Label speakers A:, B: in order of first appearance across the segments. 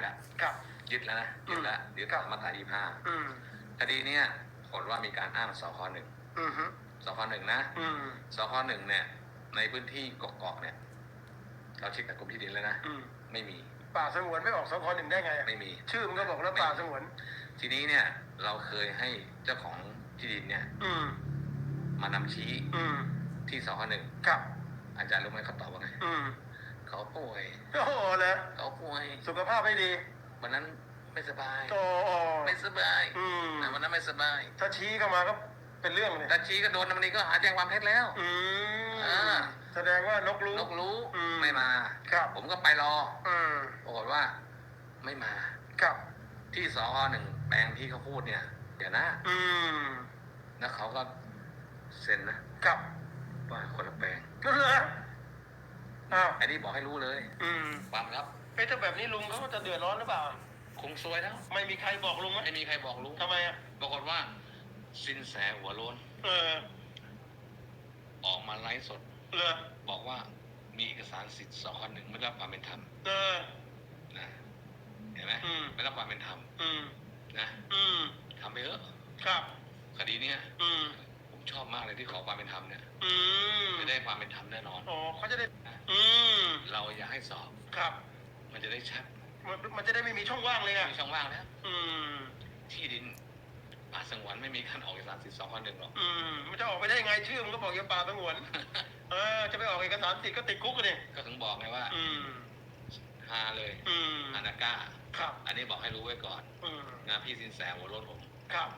A: แล้ว
B: ครับ
A: ยึดแล้วนะยึดแล้วยึดตามมาตรายี่ห้า
B: อืม
A: คดีเนี้ยผลว่ามีการอ้างสคหนึ่ง
B: อืมฮึ
A: สคหนึ่งนะ
B: อืม
A: สคหนึ่งเนี่ย ในพื้นที่เกาะๆเนี่ย เราเช็คกับกรมที่ดินแล้วนะ
B: อืม
A: ไม่มี
B: ป่าสงวนไม่ออกสคหนึ่งได้ไงอะ
A: ไม่มี
B: ชื่อมันก็บอกแล้วป่าสงวน
A: ทีนี้เนี่ย เราเคยให้เจ้าของที่ดินเนี่ย
B: อืม
A: มานำชี้
B: อืม
A: ที่สคหนึ่ง
B: ครับ
A: อาจารย์รู้ไหมเขาตอบว่าไง
B: อืม
A: เขาป่วย
B: โอ้โหเลย
A: เขาป่ วย
B: สุขภาพไม่ดี
A: วันนั้นไม่สบาย
B: โอ้โห
A: ไม่สบาย
B: อืม
A: นะวันนั้นไม่สบาย
B: ถ้าชี้เข้ามาก็เป็นเรื่องเลย
A: ถ้าชี้ก็โดนวันนี้ก็หาแจ้งความเท็จแล้ว
B: อืม
A: อ่า
B: แสดงว่านกรู้
A: นกรู้
B: อืม
A: ไม่มา
B: ครับ
A: ผมก็ไปรอ
B: อืม
A: ปรากฏว่า ไม่มา
B: ครับ
A: ที่สอหนึ่งแปลงที่เขาพูดเนี่ย เดี๋ยวนะ
B: อืม
A: แล้วเขาก็เซ็นนะครับว่าคนละแปลง
B: นั่นเหรออ้าว
A: อันนี้บอกให้รู้เลย
B: อืม
A: ความลับ
B: เอ้ยถ้าแบบนี้ลุงเขาจะเดือดร้อนหรือเปล่า
A: คงซวยแล้ว
B: ไม่มีใครบอกลุงไหม
A: ไม่มีใครบอกรู้
B: ทำไมอะ
A: ปรากฏว่า สินแสหัวโล้น
B: เออ
A: ออกมาไลฟ์สด
B: เหรอ
A: บอกว่ามีเอกสารสิทธิ์สอหนึ่งไม่ได้รับความเป็นธรรม
B: เออ
A: นะเห็นไหม
B: อืม
A: ไม่ได้รับความเป็นธรรม
B: อืม
A: นะ
B: อืม
A: ทำไปเถอะ
B: ครับ
A: คดีเนี้ย
B: อืม
A: ผมชอบมากเลยที่ขอความเป็นธรรมเนี่ย
B: อืม
A: จะได้ความเป็นธรรมแน่นอน
B: อ๋อเขาจะได้ อืม
A: เราอยากให้สอบ
B: ครับ
A: มันจะได้ชัด
B: มันมันจะได้ไม่มีช่องว่างเลยอะ
A: มีช่องว่างแล้ว
B: อืม
A: ที่ดินป่าสงวนไม่มีการออกเอกสารสิทธิ์สองคนหนึ่งหรอก
B: อืม มันจะออกไปได้ยังไงชื่อมันก็บอกอย่าป่าสงวน เออ จะไปออกเอกสารติดก็ติดคุกกันดิ
A: ก็ถึงบอกไงว่า
B: อืม
A: ฮาเลย
B: อืม
A: อนาก้า
B: ครับ
A: อันนี้บอกให้รู้ไว้ก่อน
B: อืม
A: นะพี่สินแสหัวรถผม
B: ครับ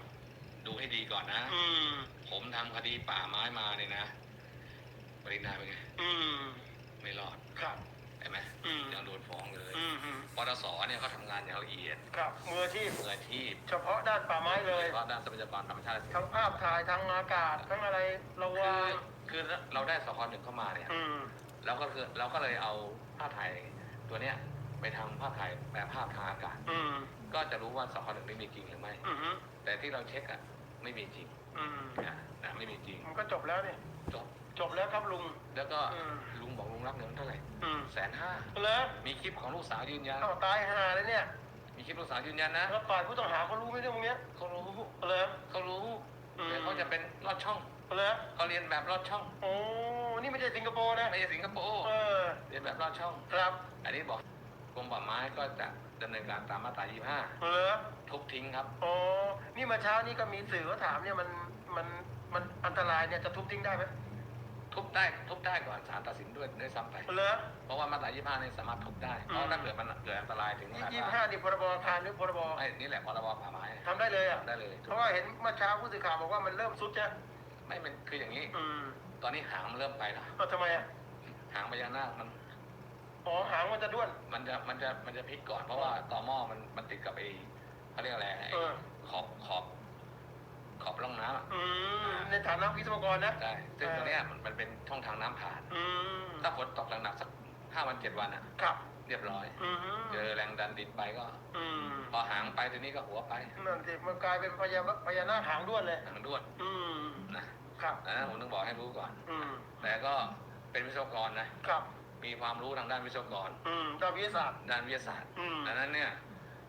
A: ดูให้ดีก่อนนะ
B: อืม
A: ผมทำคดีป่าไม้มาเนี่ยนะปรินาเป็นไง
B: อืม
A: ไม่รอด
B: ครับ
A: เห็นไหม
B: อืม
A: ยังโดนฟ้องเลย
B: อืมอืม
A: ปตสเนี่ยเขาทำงานอย่างละเอียด
B: ครับมืออาชีพ
A: มืออาชีพ
B: เฉพาะด้านป่าไม้เลย
A: เพราะด้านทรัพยากรธรรมชาติ
B: ทั้งภาพถ่ายทั้งอากาศทั้งอะไรระ
A: คื
B: วา
A: องคือเราได้สคหนึ่งเข้ามาเนี่ย
B: อืม
A: เราก็คือเราก็เลยเอาภาพถ่ายตัวเนี้ยไปทำภาพถ่ายแบบภาพทางอากาศ
B: อืม
A: ก็จะรู้ว่าสคหนึ่งได้มีจริงหรือไม่
B: อืม
A: แต่ที่เราเช็คอะไม่มีจริง
B: อืม
A: นะนะไม่มีจริง
B: มันก็จบแล้วนี่
A: จบ
B: จบแล้วครับลุง
A: แล้วก็
B: อืม
A: ลุงบอกลุงรับเงินเท่าไหร่
B: อืม
A: แสนห้า
B: เลย
A: มีคลิปของลูกสาวยืนยัน
B: เอาตายห่าเลยเนี่ย
A: มีคลิปลูกสาวยืนยันนะ
B: แล้วฝ่ายผู้ต้องหาเขารู้ไหมเรื่องพวกเนี้ย
A: เขารู้
B: เลย
A: เขารู้
B: อืม
A: แต่เขาจะเป็นลอดช่อง
B: เลย
A: เขาเรียนแบบลอดช่อง
B: โอ้นี่ไม่ใช่สิงคโปร์นะ
A: ไม่ใช่สิงคโปร์
B: เออ
A: เรียนแบบลอดช่อง
B: ครับ
A: อันนี้บอกกรมป่าไม้ก็จะดำเนินการตามมาตรา
B: เออ
A: 25 ทุบทิ้งครับ
B: อ๋อนี่เมาเช้านี่ก็มีสื่อเขาถามเนี่ยมันมันมันอันตรายเนี่ยจะทุบทิ้งได้ไหม
A: ทุบได้ทุบได้ก่อนศาลตัดสินด้วยด้วยซ้ำไป
B: เหรอ
A: เพราะว่ามาตรา25นี่สามารถทุบได้เพ
B: อื
A: ราะ
B: ม
A: ถ้าเกิดมันเกิดอันตรายถึงขนาด
B: ยี่สิบ
A: ว่า
B: ห้านี่พรบอาคารหรือพรบ
A: ไอ้นี่แหละพรบป่าไม้
B: ทำได้เลยอะ
A: ได้เลย
B: เพราะว่าเห็นเมื่อเช้าผู้สื่อข่าวบอกว่ามันเริ่มซุดจ้ะ
A: ไม่เป็นคืออย่างนี้
B: อืม
A: ตอนนี้หางมันเริ่มไปแล้ว
B: เอาทำไมอะ
A: หางพญานาคมัน
B: อ๋อหางมันจะด้วน
A: มันจะมันจะมันจะพลิกก่อนเพราะว่าต่อหม้อมันมันติดกับไอ้เขาเรียกอะไรไอ้
B: เออ
A: ขอบขอบขอบร่องน้ำอะ
B: อืม ในฐานะวิศวกรนะ
A: ได้ซึ่งตัวเนี้ยมันมันเป็นช่องทางน้ำผ่าน
B: อืม
A: ถ้าฝนตกหนักๆสักห้าวันเจ็ดวันอะ
B: ครับ
A: เรียบร้อย
B: อืม
A: เจอแรงดันดินไปก็
B: อืม
A: พอหางไปทีนี้ก็หัวไป
B: นั่นสิมันกลายเป็นพญาพญานาคหางด้วนเลย
A: หางด้วน
B: อืม
A: นะครับ ดังนั้นผมต้องบอกให้รู้ก่อน
B: อืม
A: แต่ก็เป็นวิศวกรนะ
B: ครับ
A: มีความรู้ทางด้านวิศวกร
B: อืมด้านวิทยาศาสตร์
A: ด้านวิทยาศาสตร์
B: อืม
A: ดังนั้นเนี่ย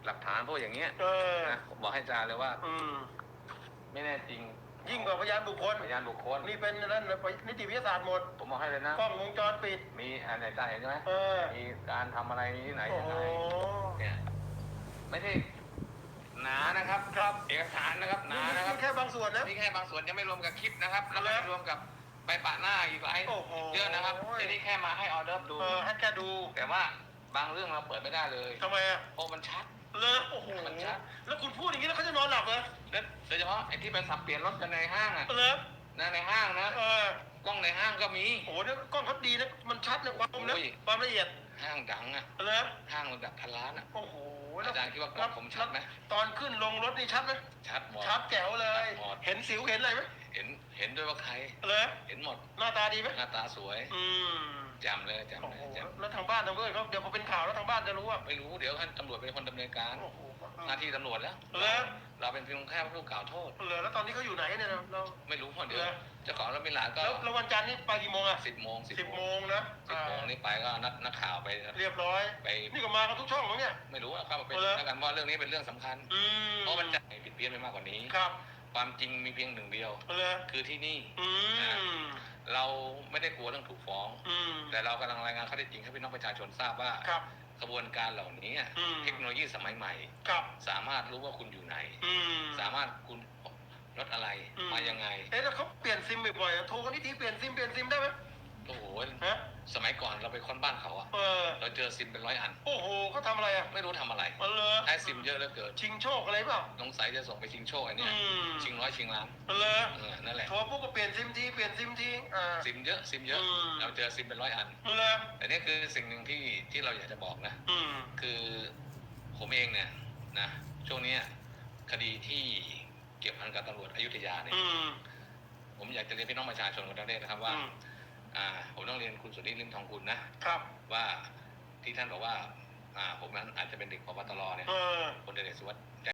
A: หลักฐานพวกอย่างเงี้ย
B: เออ
A: นะผมบอกให้อาจารย์เลยว่า
B: อืม
A: ไม่แน่จริง
B: ยิ่งกว่าพยานบุคคล
A: พยานบุคคล
B: นี่เป็นนั่นนิติวิทยาศาสตร์หมด
A: ผมบอกให้เลยนะ
B: กล้องวงจรปิด
A: มีอันไหนอาจารย์เห็นใช่ไหม
B: เออ
A: มีการทำอะไรที่ไหน
B: โอ้
A: ยัง
B: โห
A: ไงเนี่ยไม่ใช่หนานะครับ
B: ครับ
A: เอกสารนะครับหนา
B: นี่
A: นะครับ
B: แค่บางส่วนนะ
A: นี่แค่บางส่วนยังไม่รวมกับคลิปนะครับแล้วก็
B: แล้ว
A: ไม่รวมกับไปปะหน้าอีกหลาย
B: โอ้โห
A: เยอะนะครับทีนี้แค่มาให้ออเดอร์ดู
B: เออให้แค่ดู
A: แต่ว่าบางเรื่องเราเปิดไม่ได้เลย
B: ทำไมอะ
A: เพราะมันชัด
B: เลยโอ้โห
A: มันชัด
B: แล้วคุณพูดอย่างนี้แล้วเขาจะนอนหลับเหรอ
A: และโดยเฉพาะไอ้ที่ไปสับเปลี่ยนรถกันในห้างอะ
B: เลย
A: นะในห้างนะ
B: เออก
A: ล้องในห้างก็มี
B: โอ้โหเนี่ยกล้องเขาดีนะมันชัดนะความนะ
A: โอ้ย
B: ความละเอียด
A: ห้างดังอะ
B: เลย
A: ห้างระดับพันล้านอะ
B: โอ้โห
A: อาจารย์คิดว่ากล้องผมชัดไหม
B: ตอนขึ้นลงรถนี่ชัดไหม
A: ชัดหมด
B: ชัดแจ๋วเลย
A: หมด
B: เห็นสิวเห็นอะไรไหม
A: เห็นเห็นด้วยว่าใคร
B: เลย
A: เห็นหมด
B: หน้าตาดีไหม
A: หน้าตาสวย
B: อืม
A: จำเลยจำ
B: โอ้
A: เล
B: โห
A: ยจำ
B: แล้วทางบ้านทางเพื่อนเขาเดี๋ยวพอเป็นข่าวแล้วทางบ้านจะรู้ว่า
A: ไม่รู้เดี๋ยวท่านตำรวจเป็นคนดำเนินการ
B: โอ้โห
A: หน้าที่ตำรวจแล้ว
B: แล้ว
A: เราเป็นเพียงแค่ผู้กล่าวโทษ
B: เหรอแล้วตอนนี้เขาอยู่ไหนเนี่ยเราเรา
A: ไม่รู้เพราะเดี๋ยว
B: เหรอ
A: เจ้าของรถมิลานก็
B: แล้วแล้ววันจันทร์นี่ไปกี่โมงอะ
A: สิบโมงสิบ
B: สิบ
A: โม
B: โม
A: ง
B: งนะ
A: สิบโมง
B: อ่า
A: นี่ไปก็นัดนักข่าวไป
B: เรียบร้อย
A: ไป
B: นี่ก็มากันทุกช่องมั้งเนี่ย
A: ไม่รู้ว่าเข้ามาเป็น
B: เหรอ
A: แล้วกันเพราะเรื่องนี้เป็นเรื่องสำคัญ
B: อืม
A: เพราะมันจะผิดเพี้ยนไปมากกว่านี้
B: ครับ
A: ความจริงมีเพียงหนึ่งเดียว
B: เลย
A: คือที่นี่
B: อืม
A: เราไม่ได้กลัวเรื่องถูกฟ้อง
B: อืม
A: แต่เรากำลังรายงานข้อเท็จจริงให้พี่น้องประชาชนทราบว่า
B: ครับ
A: กระบวนการเหล่านี้
B: อืม
A: เทคโนโลยีสมัยใหม่
B: ครับ
A: สามารถรู้ว่าคุณอยู่ไหน
B: อืม
A: สามารถคุณรถอะไร
B: อืม
A: มายังไง
B: เอ๊ะแล้วเขาเปลี่ยนซิมบ่อยๆอะโทรกันนี่ทีเปลี่ยนซิมเปลี่ยนซิมได้ไหม
A: โอ้โห
B: ฮะ
A: สมัยก่อนเราไปค้นบ้านเขาอะ
B: เออ
A: เราเจอซิมเป็นร้อยอัน
B: โอ้โหเขาทำอะไรอะ
A: ไม่รู้ทำอะไร
B: อ๋อเหรอ
A: ใช้ซิมเยอะเหลือเกิน
B: ชิงโชคอะไรเปล่า
A: สงสัยจะส่งไปชิงโชคไอ้เนี่ย
B: อืม
A: ชิงร้อยชิงล้าน
B: อ๋อเหรอ
A: เออนั่นแหละ
B: โทรปุ๊บก็เปลี่ยนซิมทีเปลี่ยนซิมทีอ่า
A: ซิมเยอะซิมเยอะ
B: อืม
A: เราเจอซิมเป็นร้อยอัน
B: อ๋อเหรอ
A: แต่นี่คือสิ่งหนึ่งที่ที่เราอยากจะบอกนะ
B: อืม
A: คือผมเองเนี่ยนะช่วงเนี้ยคดีที่เกี่ยวพันกับตำรวจอยุธยาเนี่ย
B: อืม
A: ผมอยากจะเรียนพี่น้องประชาชนคนทั้งประเทศนะครับว่า
B: อืม
A: อ่าผมต้องเรียนคุณสุริลิมทองกุลนะครับ ว่าที่ท่านบอกว่าอ่าผมนั้นอาจจะเป็นเด็กพบตรเนี่ย
B: เออ
A: คนเดชสุวัสดิ์